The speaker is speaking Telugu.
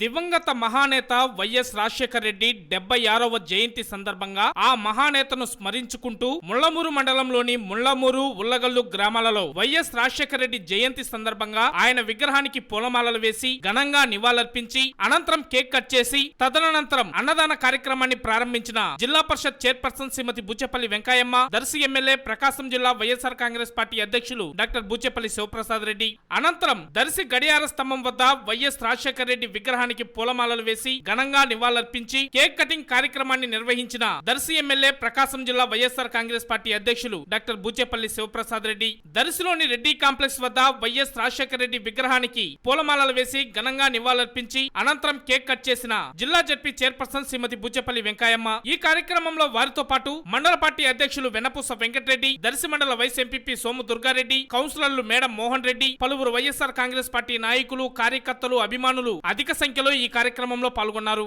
దివంగత మహానేత వైఎస్ రాజశేఖర రెడ్డి డెబ్బై ఆరవ జయంతి సందర్భంగా ఆ మహానేతను స్మరించుకుంటూ ముళ్ళమూరు మండలంలోని ముళ్ళమూరు ఉల్లగల్లు గ్రామాలలో వైఎస్ రాజశేఖర రెడ్డి జయంతి సందర్భంగా ఆయన విగ్రహానికి పూలమాలలు వేసి ఘనంగా నివాళులర్పించి అనంతరం కేక్ కట్ చేసి తదనంతరం అన్నదాన కార్యక్రమాన్ని ప్రారంభించిన జిల్లా పరిషత్ చైర్పర్సన్ శ్రీమతి బుచ్చెపల్లి వెంకయ్యమ్మ దర్శి ఎమ్మెల్యే ప్రకాశం జిల్లా వైఎస్ఆర్ కాంగ్రెస్ పార్టీ అధ్యక్షులు డాక్టర్ బుచ్చెపల్లి శివప్రసాద్ రెడ్డి. అనంతరం దర్శి గడియార స్తంభం వద్ద వైఎస్ రాజశేఖర రెడ్డి విగ్రహానికి పూలమాలలు వేసి ఘనంగా నివాళులర్పించి కేక్ కటింగ్ కార్యక్రమాన్ని నిర్వహించిన దర్శి ఎమ్మెల్యే ప్రకాశం జిల్లా వైఎస్ఆర్ కాంగ్రెస్ పార్టీ అధ్యక్షులు డాక్టర్ బూచేపల్లి శివప్రసాద్ రెడ్డి. దర్శిలోని రెడ్డి కాంప్లెక్స్ వద్ద వైఎస్ రాజశేఖర రెడ్డి విగ్రహానికి పూలమాలలు వేసి ఘనంగా నివాళులర్పించి అనంతరం కేక్ కట్ చేసిన జిల్లా జడ్పీ చైర్పర్సన్ శ్రీమతి బూచేపల్లి వెంకయ్యమ్మ. ఈ కార్యక్రమంలో వారితో పాటు మండల పార్టీ అధ్యక్షులు వెనపూస వెంకటరెడ్డి దర్శి మండల వైస్ ఎంపీపీ సోము దుర్గారెడ్డి కౌన్సిలర్లు మేడం మోహన్ రెడ్డి పలువురు వైఎస్ఆర్ కాంగ్రెస్ పార్టీ నాయకులు కార్యకర్తలు అభిమానులు అధిక సంఖ్య సంఖ్యలో ఈ కార్యక్రమంలో పాల్గొన్నారు.